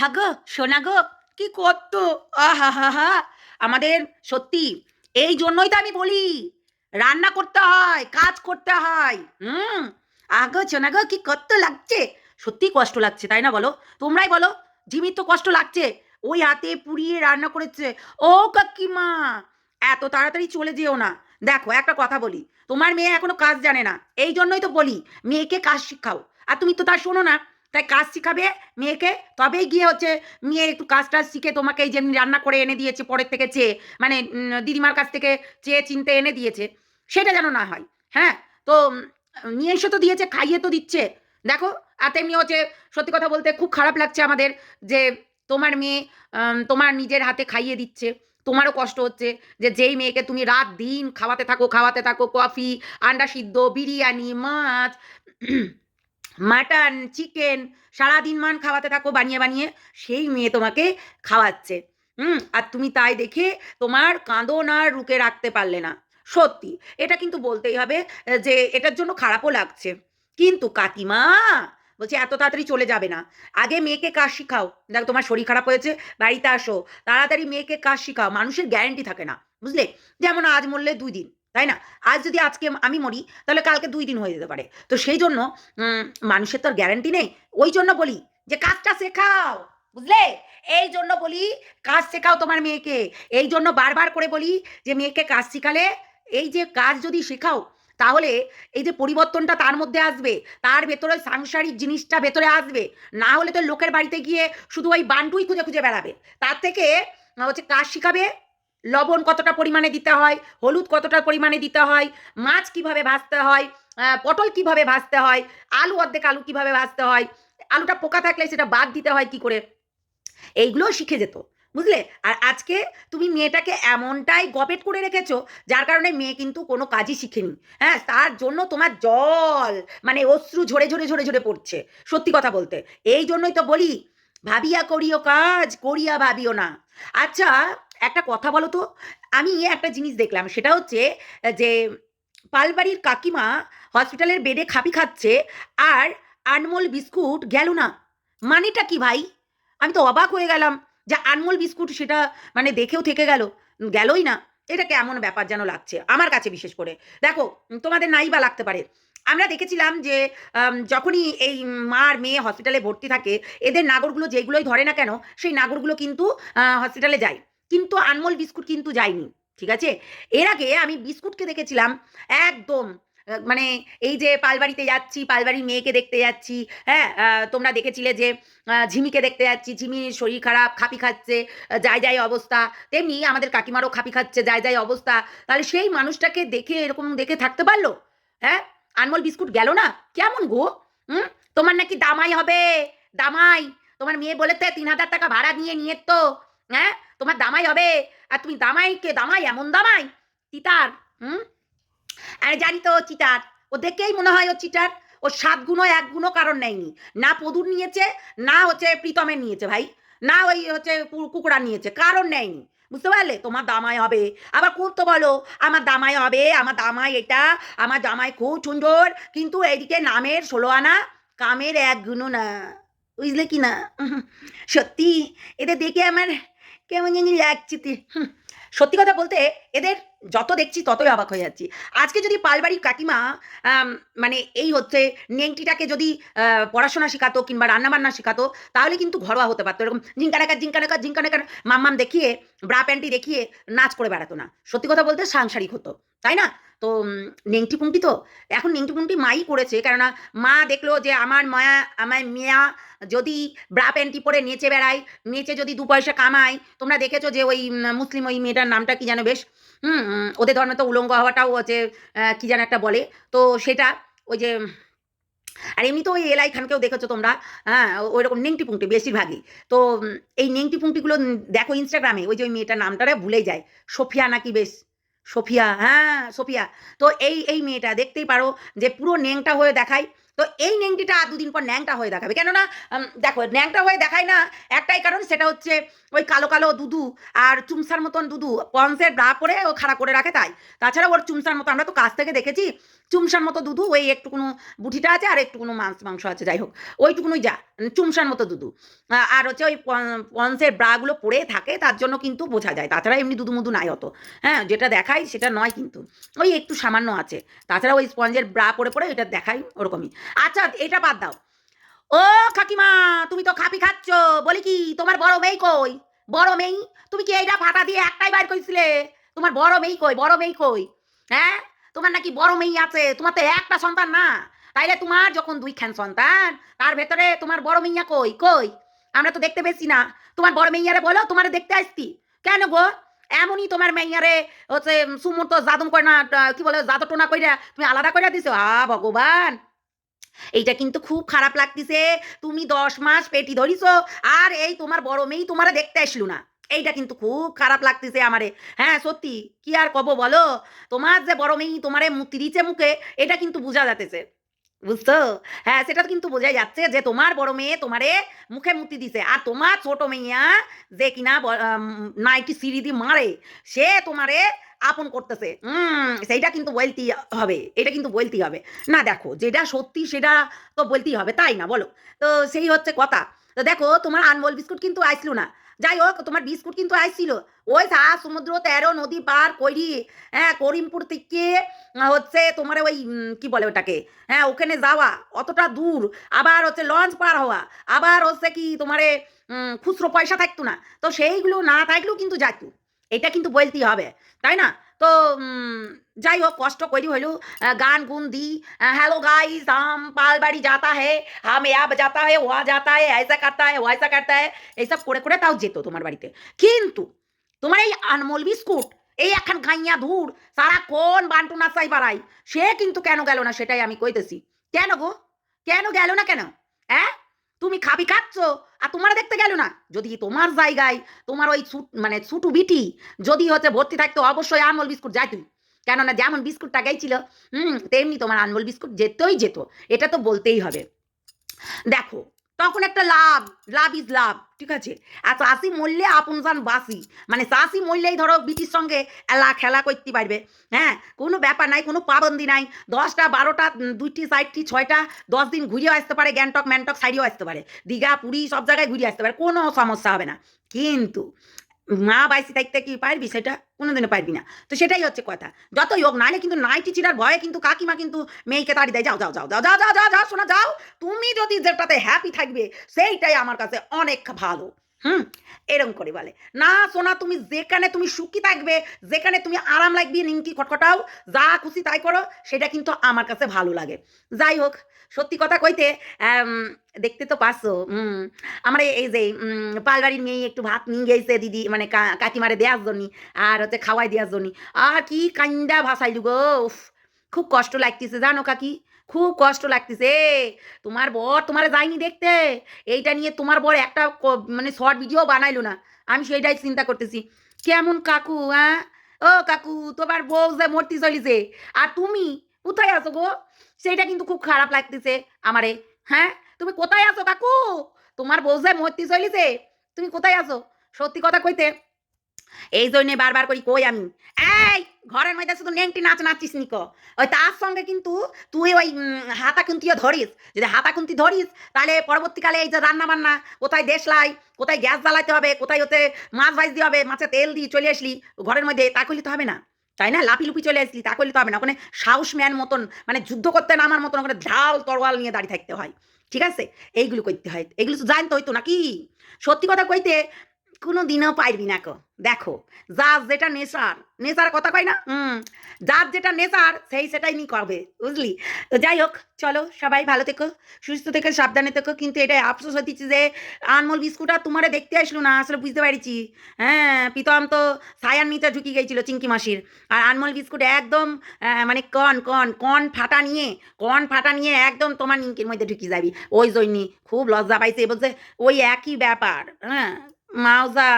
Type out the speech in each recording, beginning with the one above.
আহা গো, সোনা গো, কি করতো? আহা, হা হা। আমাদের সত্যি, এই জন্যই তো আমি বলি, রান্না করতে হয়, কাজ করতে হয়, হুম? আগো সোনা গো, কি কষ্ট লাগছে। সত্যি কষ্ট লাগছে, তাই না বলো? তোমরাই বলো ঝিমির তো কষ্ট লাগছে। ওই হাতে পুড়িয়ে রান্না করেছে। ও কাকিমা, এত তাড়াতাড়ি চলে যেও না। দেখো, একটা কথা বলি, তোমার মেয়ে এখনও কাজ জানে না। এই জন্যই তো বলি, মেয়েকে কাজ শিখাও। আর তুমি তো তার শোনো না তাই কাজ শিখাবে মেয়েকে। তবেই গিয়ে হচ্ছে মেয়ে একটু কাজ টাজ শিখে তোমাকে এই যেমনি রান্না করে এনে দিয়েছে পরের থেকে চেয়ে মানে দিদিমার কাছ থেকে চেয়ে চিনতে এনে দিয়েছে, সেটা যেন না হয় হ্যাঁ? তো নিয়ে এসে তো দিয়েছে, খাইয়ে তো দিচ্ছে। দেখো, আর তেমনি হচ্ছে সত্যি কথা বলতে খুব খারাপ লাগছে আমাদের যে তোমার মেয়ে তোমার নিজের হাতে খাইয়ে দিচ্ছে। তোমারও কষ্ট হচ্ছে যে যেই মেয়েকে তুমি রাত দিন খাওয়াতে থাকো খাওয়াতে থাকো, কফি, আন্ডা সিদ্ধ, বিরিয়ানি, মাছ মাটন চিকেন সারাদিন মান খাওয়াতে থাকো, বানিয়ে বানিয়ে, সেই মেয়ে তোমাকে খাওয়াচ্ছে। হুম, আর তুমি তাই দেখে তোমার কাঁদন আর রুকে রাখতে পারলে না। সত্যি, এটা কিন্তু বলতেই হবে যে এটার জন্য খারাপও লাগছে। কিন্তু কাকিমা, বলছে, এত তাড়াতাড়ি চলে যাবে না। আগে মেয়েকে কাজ শিখাও। দেখো, তোমার শরীর খারাপ হয়েছে, বাড়িতে আসো। তাড়াতাড়ি মেয়েকে কাজ শিখাও। মানুষের গ্যারেন্টি থাকে না, বুঝলে? যেমন আজ মরলে দুই দিন। তাই না? আজ যদি আজকে আমি মরি, তাহলে কালকে দুই দিন হয়ে যেতে পারে। তো সেই জন্য মানুষের তো আর গ্যারান্টি নেই। ওই জন্য বলি যে, কাজটা শেখাও, বুঝলে? এই জন্য বলি, কাজ শেখাও তোমার মেয়েকে। এই জন্য বারবার করে বলি যে, মেয়েকে কাজ শেখালে, এই যে কাজ যদি শেখাও, তাহলে এই যে পরিবর্তনটা তার মধ্যে আসবে, তার ভেতরে সাংসারিক জিনিসটা ভেতরে আসবে। না হলে তো লোকের বাড়িতে গিয়ে শুধু ওই বান্ডুই খুঁজে খুঁজে বেড়াবে। তার থেকে, হচ্ছে কাজ শিখাবে লবণ কতটা পরিমাণে দিতে হয়, হলুদ কতটা পরিমাণে দিতে হয়, মাছ কীভাবে ভাজতে হয় পটল কীভাবে ভাজতে হয়, আলু অর্ধেক আলু কীভাবে ভাজতে হয়, আলুটা পোকা থাকলে সেটা বাদ দিতে হয় কি করে? এইগুলো শিখে যেত, বুঝলে? আর আজকে তুমি মেয়েটাকে এমনটাই গপেট করে রেখেছো, যার কারণে মেয়ে কিন্তু কোনো কাজই শিখেনি হ্যাঁ? তার জন্য তোমার জল মানে অশ্রু ঝরে ঝরে ঝরে ঝরে পড়ছে, সত্যি কথা বলতে। এই জন্যই তো বলি, ভাবিয়া করিও কাজ, করিয়া ভাবিও না। আচ্ছা একটা কথা বলো তো? আমি একটা জিনিস দেখলাম, সেটা হচ্ছে, যে পালবাড়ির কাকিমা হসপিটালের বেডে খাপি খাচ্ছে আর আনমোল বিস্কুট গেল না। মানেটা কি ভাই? আমি তো অবাক হয়ে গেলাম যে আনমোল বিস্কুট সেটা মানে দেখেও থেকে গেল, গেলই না। এটা কেমন ব্যাপার যেন লাগছে, আমার কাছে বিশেষ করে। দেখো, তোমাদের নাই বা লাগতে পারে। আমরা দেখেছিলাম যে যখনই এই মার মেয়ে হসপিটালে ভর্তি থাকে, এদের নাগরগুলো যেগুলোই ধরে না কেন, সেই নাগরগুলো কিন্তু হসপিটালে যায়। কিন্তু আনমোল বিস্কুট কিন্তু যায়নি, ঠিক আছে? এর আগে আমি বিস্কুটকে দেখেছিলাম, একদম মানে এই যে পালবাড়িতে যাচ্ছি পালবাড়ির মেয়েকে দেখতে যাচ্ছি হ্যাঁ তোমরা দেখেছিলে যে ঝিমিকে দেখতে যাচ্ছি ঝিমির শরীর খারাপ, খাপি খাচ্ছে যায় যায় অবস্থা, তেমনি আমাদের কাকিমারও খাপি খাচ্ছে যায় যায় অবস্থা, তাহলে সেই মানুষটাকে দেখে এরকম দেখে থাকতে পারল? হ্যাঁ? আনমোল বিস্কুট গেল না? কেমন গো? হুম? তোমার নাকি দামাই হবে, দামাই, তোমার মেয়ে বলে তো তিন হাজার টাকা ভাড়া নিয়ে নিয়ে তো হ্যাঁ? তোমার দামাই হবে। আর তুমি দামাইকে দামাই, এমন দামাই? চিতার, হুম? আরে জানি তো ও চিটার ও দেখেই মনে হয় ও চিটার ও সাত গুণও এক গুণও কারণ নেয়নি। না পদুর নিয়েছে, না হচ্ছে প্রীতমের নিয়েছে ভাই। না ওই হচ্ছে কু- কুকুরা নিয়েছে, কারণ নেয়নি। বুঝতে পারলে? তোমার দামাই হবে। আবার খুব তো বলো, আমার দামাই হবে, আমার দামাই এটা, আমার দামাই খুব সুন্দর। কিন্তু এইদিকে নামের ষোলো আনা, কামের এক গুণও না। বুঝলে কি না? সত্যি, এদের দেখে আমার কেমন জানি লাগছে তে- হুম, সত্যি কথা বলতে এদের যত দেখছি ততই অবাক হয়ে যাচ্ছি। আজকে যদি পালবাড়ির কাকিমা মানে এই হচ্ছে নেংটিটাকে যদি পড়াশোনা শেখাতো কিংবা রান্নাবান্না শেখাতো, তাহলে কিন্তু ঘরোয়া হতে পারতো। এরকম জিঙ্কানাকার জিঙ্কানাকার জিঙ্কানাকার মাম্মাম দেখিয়ে, ব্রা প্যান্টি দেখিয়ে নাচ করে বেড়াতো না। সত্যি কথা বলতে সাংসারিক হতো, তাই না? তো নেংটি পুংটি তো, এখন নেংটি পুংটি মাই করেছে, কেননা মা দেখল যে আমার মায়া আমার মেয়া যদি ব্রা প্যান্টি পরে নেচে বেড়ায়, নেচে যদি দু পয়সা কামায়, তোমরা দেখেছ যে ওই মুসলিম ওই মেয়েটার নামটা কি যেন বেশ, হুম ওদের ধর্মে তো উলঙ্গ হওয়াটাও হচ্ছে কি যেন একটা বলে। তো সেটা ওই যে, আর এমনি তো ওই এলাই খানকেও দেখেছ তোমরা? হ্যাঁ ওই রকম নেংটি পুংটি বেশিরভাগই। তো এই নেংটি পুংটিগুলো দেখো ইনস্টাগ্রামে, ওই যে ওই মেয়েটার নামটারে ভুলে যায়। সোফিয়া নাকি বেশ? সোফিয়া হ্যাঁ সোফিয়া। তো এই এই মেয়েটা, দেখতেই পারো যে পুরো নেংটা হয়ে দেখায়। তো এই ন্যাংটিটা আর দুদিন পর ন্যাংটা হয়ে দেখাবে। কেননা দেখো, ন্যাংটা হয়ে দেখায় না, একটাই কারণ সেটা হচ্ছে ওই কালো কালো দুদু আর চুমসার মতন দুদু পন্সের ব্রা পরে ও খাড়া করে রাখে তাই। তাছাড়া ওর চুমসার মতো আমরা তো কাছ থেকে দেখেছি চুমসার মতো দুধু, ওই একটুকুনো বুটিটা আছে আর একটুকুনো মাংস মাংস আছে, যাই হোক। ওইটুকুনোই যা চুমসার মতো দুধু। আর হচ্ছে ওই পন- পন্সের ব্রাগুলো পরে থাকে, তার জন্য কিন্তু বোঝা যায়। তাছাড়া এমনি দুধু মুধু নাই অত। হ্যাঁ যেটা দেখাই সেটা নয় কিন্তু। ওই একটু সামান্য আছে। তাছাড়া ওই স্পঞ্জের ব্রা পরে পরে এটা দেখাই ওরকমই। আচ্ছা এটা বাদ দাও। ও কাকিমা, তুমি তো খাপি খাচ্ছ। বলি কি, তোমার বড় মেয়ে কই? বড় মেয়ে? তুমি কি এইটা ফাটা দিয়ে একটাই বার করেছিলে তোমার বড় মেয়ে কই? বড় মেয়ে কই? হ্যাঁ? তোমার নাকি বড় মেয়ে আছে, তোমার তো একটা সন্তান না। তাইলে তোমার যখন দুইখান সন্তান, তার ভেতরে তোমার বড় মেইয়া কই কই? আমরা তো দেখতে পেয়েছি না। তোমার বড় মেইয়ারে বলো, তোমার দেখতে আসতি কেন গো? এমনই তোমার মেইয়ারে হচ্ছে সুমূর্ত জাদম করে না কি বলে, জাদু টোনা কইরা তুমি আলাদা করে দিছো? আ, ভগবান! এইটা কিন্তু খুব খারাপ লাগতেছে। তুমি দশ মাস পেটি ধরিছ, আর এই তোমার বড় মেয়ে তোমারে দেখতে আসলো না। এইটা কিন্তু খুব খারাপ লাগতেছে আমারে। হ্যাঁ সত্যি, কি আর কব বলো? তোমার যে বড় মেয়ে, তোমারে দিচ্ছে মুখে, এটা কিন্তু বোঝা যাতেছে। বুঝছ? হ্যাঁ সেটা কিন্তু বোঝা যাচ্ছে যে তোমার বড় মেয়ে তোমারে মুখে মুতি দিছে। আর তোমার ছোট মেইয়া যে কিনা নাইটি সিঁড়ি দিয়ে মারে, সে তোমারে আপন করতেছে। হুম সেইটা কিন্তু বলতেই হবে, এটা কিন্তু বলতেই হবে। না, দেখো, যেটা সত্যি সেটা তো বলতেই হবে, তাই না বলো? তো সেই হচ্ছে কথা। তো দেখো, তোমার আনমোল বিস্কুট কিন্তু আসলো না। যাই হোক, তোমার বিস্কুট কিন্তু আইছিল। ওই সা সমুদ্র তেরো নদী পার করি হ্যাঁ করিমপুর থেকে হচ্ছে তোমার ওই কি বলে ওটাকে? হ্যাঁ ওখানে যাওয়া, অতটা দূর। আবার হচ্ছে লঞ্চ পার হওয়া, আবার হচ্ছে কি তোমারে খুচরো পয়সা থাকতো না। তো সেইগুলো না থাকলেও কিন্তু যাইতো। এটা কিন্তু বলতেই হবে, তাই না? তো যাই হোক, কষ্ট করি হইলেও গান গুন দি। হ্যালো গাইস পাল বাড়ি যাতা হে, হাম এ যাতা হে, ওয়া যাতা হে এসা কাটতা হে, ওয়াইসা কাটতা হে, এইসব করে করে তাও যেত তোমার বাড়িতে। কিন্তু তোমার এই আনমোল বিস্কুট, এই এখন গাইয়া ধুর সারা কোন বান্টু নাচাই বাড়াই, সে কিন্তু কেন গেল না সেটাই আমি কইতেছি। কেন গো? কেন গেল না কেন? হ্যাঁ তুমি খাবি, খাচ্ছ, আর তোমার দেখতে গেল না। যদি তোমার জায়গায় তোমার ওই মানে ছুটু বিটি যদি হচ্ছে ভর্তি থাকতো, অবশ্যই আমল বিস্কুট যাই তুমি কেননা যেমন বিস্কুটটা গাইছিল, হুম, তেমনি তোমার আনমোল বিস্কুট যেতেই যেত। এটা তো বলতেই হবে। দেখো তখন একটা লাভ লাভ ইজ লাভ, ঠিক আছে? আর চাষি মরলে আপন যান বাসি মানে চাষি মরলেই ধরো বিটির সঙ্গে এলা খেলা করতে পারবে। হ্যাঁ কোনো ব্যাপার নাই, কোনো পাবন্দি নাই। দশটা, বারোটা দুইটি সাইডটি ছয়টা, দশ দিন ঘুরিয়েও আসতে পারে, গ্যাংটক, ম্যানটক সাইডেও আসতে পারে। দীঘা, পুরী সব জায়গায় ঘুরিয়ে আসতে পারে, কোনো সমস্যা হবে না। কিন্তু মা বাইসি থাকতে কি পারবি? সেটা কোনোদিনও পারবি না। তো সেটাই হচ্ছে কথা। যতই হোক নাহলে কিন্তু নাইটি চিরার ভয়ে কিন্তু কাকিমা কিন্তু মেয়েকে তাড়ি দেয়, যাও যাও যাও যাও যাও যাও যাও যাও, শোনা, যাও। তুমি যদি যেটাতে হ্যাপি থাকবে, সেইটাই আমার কাছে অনেক ভালো। হুম এরকম করে, বলে। না, সোনা, তুমি যেখানে তুমি সুখী থাকবে, যেখানে তুমি আরাম লাগবে, নিমকি খটখটাও, যা খুশি তাই করো, সেটা কিন্তু আমার কাছে ভালো লাগে। যাই হোক, সত্যি কথা কইতে দেখতে তো পারছ আমার এই- যে পালবাড়ির মেয়ে একটু ভাত নিয়ে গেছে দিদি মানে কাকিমারে দেওয়ার জন্য, আর হচ্ছে খাওয়াই দেওয়ার জন্য। আর কি কান্দা ভাসাইলু গো খুব কষ্ট লাগতেছে, জানো কাকি? খুব কষ্ট লাগতেছে। তোমার বর তোমার যায়নি দেখতে। এইটা নিয়ে তোমার বর একটা মানে শর্ট ভিডিও বানাইলো না। আমি সেইটাই চিন্তা করতেছি। কেমন কাকু হ্যাঁ ও কাকু, তোমার বউ যে মূর্তি চলিছে। আর তুমি কোথায় আছো গো? সেইটা কিন্তু খুব খারাপ লাগতেছে আমারে। হ্যাঁ? তুমি কোথায় আছো কাকু? তোমার বউ যে মূর্তি চলিছে। তুমি কোথায় আছো? সত্যি কথা কইতে। এই জন্যে বারবার করি, কই আমি? এই, ঘরের মধ্যে শুধু নেংটি নাচ নাচিস নিক ওই তার সঙ্গে কিন্তু তুই ওই হাতা খুন্তিও ধরিস। যদি হাতা খুন্তি ধরিস, তাহলে পরবর্তীকালে এই যে রান্না বান্না কোথায় দেশলাই কোথায় গ্যাস জ্বালাইতে হবে, কোথায় ওতে মাছ ভাজতে হবে, মাছে তেল দিয়ে চলে আসলি, ঘরের মধ্যে, তা করলে তো হবে না। তাই না? লাপি লুপি চলে আসলি, তা করলে তো হবে না। ওখানে সাহস ম্যান মতন মানে যুদ্ধ করতে নামার মতন, ওখানে ঢাল তরোয়াল নিয়ে দাঁড়িয়ে থাকতে হয়। ঠিক আছে? এইগুলো করতে হয়। এগুলো তো জানতে হইতো নাকি? সত্যি কথা কইতে কোনো দিনও পারবি না কো। দেখো, যার যেটা নেশার নেশার কথা কয় না? হুম, যার যেটা নেশার, সেই সেটাই নি করবে, বুঝলি? তো যাই হোক, চলো সবাই ভালো থেকো, সুস্থ থেকো, সাবধানে থেকো, কিন্তু এটাই আফসোস হতেছি যে আনমোল বিস্কুট আর তোমারে দেখতে আসলো না, আসলে বুঝতে পারছি। হ্যাঁ প্রীতম তো সায়ান নিচে ঢুকি গেছিল চিঙ্কি মাসির, আর আনমোল বিস্কুট একদম মানে কন কন কন ফাটা নিয়ে, কন ফাটা নিয়ে একদম তোমার নিঙ্কির মধ্যে ঢুকি যাবি। ওই জন্যই খুব লজ্জা পাইছে, বলছে ওই একই ব্যাপার হ্যাঁ মাওজা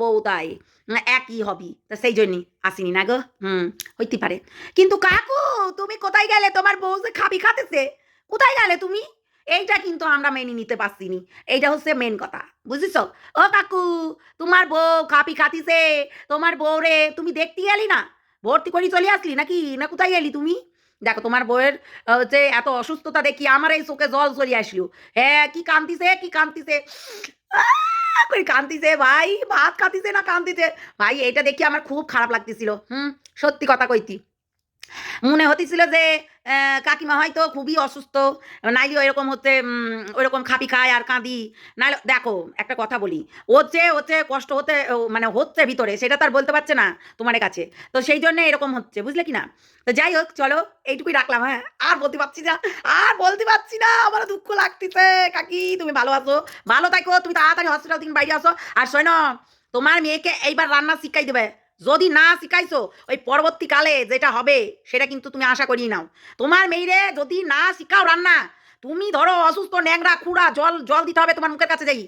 বউ তাই একই হবি। তা সেই জন্যই আসিনি না গো। হুম, হইতে পারে। কিন্তু কাকু, তুমি কোথায় গেলে? তোমার বউ যে খাবি খাতেছে, কোথায় গেলে তুমি? এইটা কিন্তু আমরা মেনে নিতে পারছি নি। এইটা হচ্ছে মেন কথা বুঝিস ও কাকু, তোমার বউ খাপি খাতিছে, তোমার বউ রে তুমি দেখতে গেলি না? ভর্তি করে চলে আসলি নাকি? না কোথায় গেলি তুমি? দেখো, তোমার বউয়ের হচ্ছে এত অসুস্থতা দেখি আমার এই চোখে জল চলে আসলো। হ্যাঁ কি কান্দিছে কি কান্দিছে কই কান্দিছে ভাই? ভাত কাঁদিছে না কান্দিছে? ভাই এটা দেখি আমার খুব খারাপ লাগতেছিল। হুম, সত্যি কথা কইতি। মনে হতেছিল যে কাকিমা হয়তো খুবই অসুস্থ, নাইলে এরকম হচ্ছে ওইরকম খাপি খায় আর কাঁদি। নাইলে, দেখো, একটা কথা বলি, ওর যে হচ্ছে কষ্ট হতে মানে হচ্ছে ভিতরে, সেটা তার বলতে পারছে না তোমার কাছে। তো সেই জন্য এরকম হচ্ছে, বুঝলে কি না তো যাই হোক, চলো, এইটুকুই রাখলাম হ্যাঁ? আর বলতে পারছি না, আর বলতে পারছি না আমার দুঃখ লাগতেছে। কাকি, তুমি ভালো আছো? ভালো থাকো, তুমি তাড়াতাড়ি হসপিটাল থেকে বাইরে আসো। আর শোনো, তোমার মেয়েকে এইবার রান্না শিখাই দেবে। যদি না শিখাইছো, ওই পরবর্তীকালে যেটা হবে, সেটা কিন্তু তুমি আশা করিয়ে নাও। তোমার মেয়েরে যদি না শিখাও রান্না তুমি ধরো অসুস্থ, ন্যাংরা, খুঁড়া, জল জল দিতে হবে তোমার মুখের কাছে যাই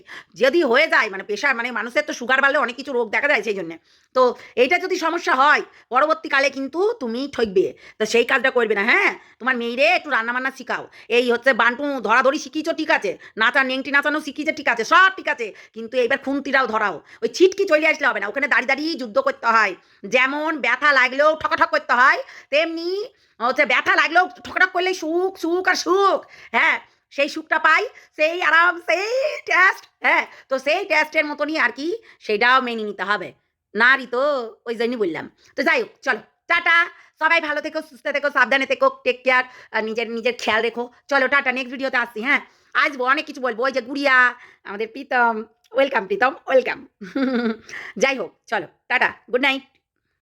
যদি হয়ে যায় মানে পেশার মানে মানুষের তো সুগার বাড়লে অনেক কিছু রোগ দেখা যায় সেই জন্য। তো এইটা যদি সমস্যা হয়, পরবর্তীকালে কিন্তু তুমি ঠকবে। তো সেই কাজটা করবে না হ্যাঁ? তোমার মেয়েরে একটু রান্না বান্না শিখাও। এই হচ্ছে বান্টু, ধরাধরি শিখিয়েছো, ঠিক আছে? নাচা নেংটি নাচানো শিখিয়েছে, ঠিক আছে? সব ঠিক আছে। কিন্তু এইবার খুন্তিটাও ধরাও। ওই ছিটকি চলে আসলে হবে না। ওখানে দাঁড়িয়ে দাঁড়িয়ে যুদ্ধ করতে হয়। যেমন ব্যথা লাগলেও ঠকাঠক করতে হয়, তেমনি হচ্ছে ব্যথা লাগলেও ঠকঠক করলে সুখ সুখ আর সুখ। হ্যাঁ সেই সুখটা পাই, সেই আরাম, সেই টেস্ট হ্যাঁ তো সেই টেস্টের মতনই আর কি সেটাও মেনে নিতে হবে। নারী তো ওই জন্যই বললাম। তো যাই হোক, চলো, টাটা। সবাই ভালো থেকো, সুস্থ থেকো, সাবধানে থেকো টেক কেয়ার নিজের নিজের খেয়াল রেখো। চলো, টাটা নেক্সট ভিডিওতে আসছি হ্যাঁ। আসব অনেক কিছু বলব, ওই যে গুড়িয়া, আমাদের প্রীতম ওয়েলকাম প্রীতম ওয়েলকাম যাই হোক, চলো, টাটা গুড নাইট